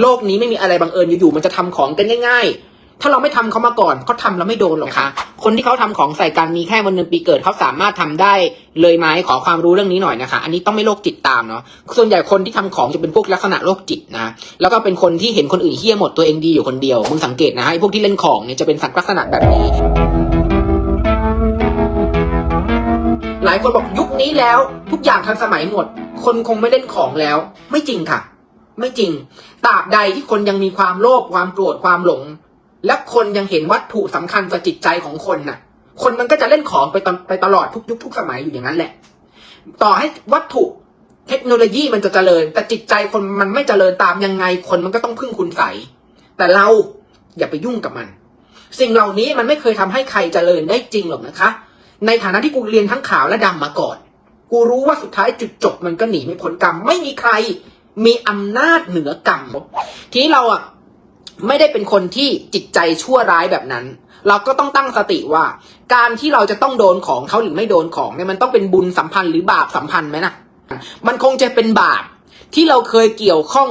โลกนี้ไม่มีอะไรบังเอิญอยู่ๆมันจะทำของกันง่าย ๆ ถ้าเราไม่ทำเขามาก่อนเขาทำแล้วไม่โดนหรอกค่ะ คนที่เขาทำของใส่กันมีแค่วันเดือนปีเกิดเขาสามารถทำได้เลยไหมขอความรู้เรื่องนี้หน่อยนะคะ อันนี้ต้องไม่โรคจิตตามเนาะส่วนใหญ่คนที่ทำของจะเป็นพวกลักษณะโรคจิตนะแล้วก็เป็นคนที่เห็นคนอื่นเฮี้ยหมดตัวเองดีอยู่คนเดียวมึงสังเกตนะไอ้พวกที่เล่นของเนี่ยจะเป็นสัตว์ลักษณะแบบนี้หลายคนบอกยุคนี้แล้ว ทุกอย่างทันสมัยหมด คนคงไม่เล่นของแล้ว ไม่จริงค่ะ ไม่จริงตราบใดที่คนยังมีความโลภความโกรธความหลง และคนยังเห็นวัตถุสำคัญกับจิตใจของคนน่ะ คนมันก็จะเล่นของไปตอนไปตลอดทุกยุคทุกสมัยอยู่อย่างนั้นแหละ ต่อให้วัตถุเทคโนโลยีมันจะเจริญ แต่จิตใจคนมันไม่เจริญตามยังไงคนมันก็ต้องพึ่งคุณใสยแต่เราอย่าไปยุ่งกับมัน สิ่งเหล่านี้มันไม่เคยทำให้ใครเจริญได้จริงหรอกนะคะ ในฐานะที่กูเรียนทั้งขาวและดำมาก่อน กูรู้ว่าสุดท้ายจุดจบมันก็หนีไม่พ้นกรรมไม่มีใคร มีอำนาจเหนือกรรมทีนี้เราอะไม่ได้เป็นคนที่จิตใจชั่วร้ายแบบนั้น เราก็ต้องตั้งสติว่า การที่เราจะต้องโดนของเขาหรือไม่โดนของเนี่ยมันต้องเป็นบุญสัมพันธ์หรือบาปสัมพันธ์ไหมนะมันคงจะเป็นบาปที่เราเคยเกี่ยวข้อง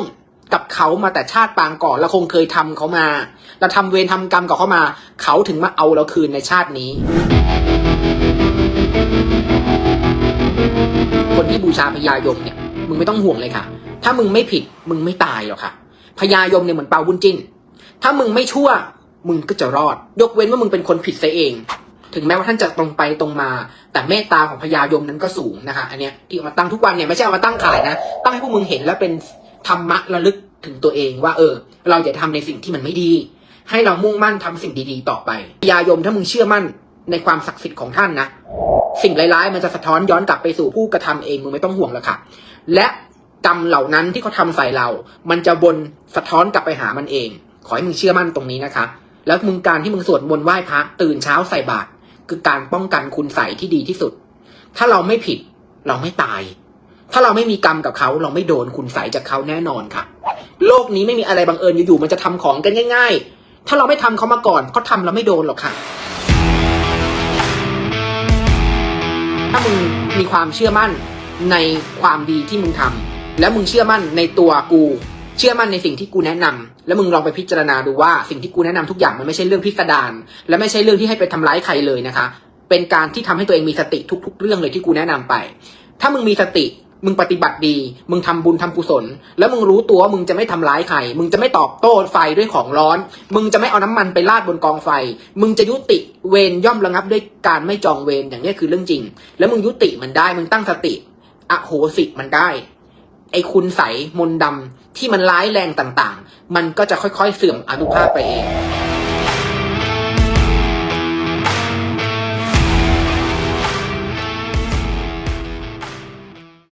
กับเขามาแต่ชาติปางก่อนเราคงเคยทำเขามา เราทำเวรทำกรรมกับเขามา เขาถึงมาเอาเราคืนในชาตินี้ คนที่บูชาพญายมเนี่ยมึงไม่ต้องห่วงเลยค่ะ ถ้ามึงไม่ผิดมึงไม่ตายหรอกค่ะพญายมเนี่ยเหมือนเปาบุญจิ้น ถ้ามึงไม่ชั่ว มึงก็จะรอด ยกเว้นว่ามึงเป็นคนผิดซะเอง ถึงแม้ว่าท่านจะตรงไปตรงมา แต่เมตตาของพญายมนั้นก็สูงนะคะอันเนี้ยที่เอามาตั้งทุกวันเนี่ยไม่ใช่เอามาตั้งขายนะ ตั้งให้พวกมึงเห็นแล้วเป็นธรรมะระลึกถึงตัวเองว่า เออ เราอย่าทำในสิ่งที่มันไม่ดี ให้เรามุ่งมั่นทำสิ่งดีๆ ต่อไปพญายมถ้ามึงเชื่อมั่นในความศักดิ์สิทธิ์ของท่านนะสิ่งร้ายๆมันจะสะท้อนย้อนกลับไปสู่ผู้กระทำเองมึงไม่ต้องห่วงแล้วค่ะ และ กรรมเหล่านั้นที่เขาทำใส่เรา มันจะวนสะท้อนกลับไปหามันเอง ขอให้มึงเชื่อมั่นตรงนี้นะคะ แล้วมึงการที่มึงสวดมนต์ไหว้พระตื่นเช้าใส่บาตรคือการป้องกันคุณใส่ที่ดีที่สุด ถ้าเราไม่ผิดเราไม่ตาย ถ้าเราไม่มีกรรมกับเขาเราไม่โดนคุณใส่จากเขาแน่นอนค่ะ โลกนี้ไม่มีอะไรบังเอิญอยู่ๆมันจะทำของกันง่าย ๆ ถ้าเราไม่ทำเขามาก่อนเขาทำเราไม่โดนหรอกค่ะถ้ามึงมีความเชื่อมั่นในความดีที่มึงทำ แล้วมึงเชื่อมั่นในตัวกู เชื่อมั่นในสิ่งที่กูแนะนำแล้วมึงลองไปพิจารณาดูว่าสิ่งที่กูแนะนำทุกอย่างมันไม่ใช่เรื่องพิสดารและไม่ใช่เรื่องที่ให้ไปทำร้ายใครเลยนะคะ เป็นการที่ทำให้ตัวเองมีสติทุก ๆ เรื่องเลยที่กูแนะนำไป ถ้ามึงมีสติมึงปฏิบัติดี มึงทำบุญทำกุศล แล้วมึงรู้ตัวว่ามึงจะไม่ทำร้ายใคร มึงจะไม่ตอบโต้ไฟด้วยของร้อน มึงจะไม่เอาน้ำมันไปราดบนกองไฟ มึงจะยุติเวรย่อมระงับด้วยการไม่จองเวรอย่างนี้คือเรื่องจริง แล้วมึงยุติมันได้ มึงตั้งสติ อโหสิมันได้ ไอ้คุณใสมนดำที่มันร้ายแรงต่างๆ มันก็จะค่อยๆเสื่อมอนุภาพไปเอง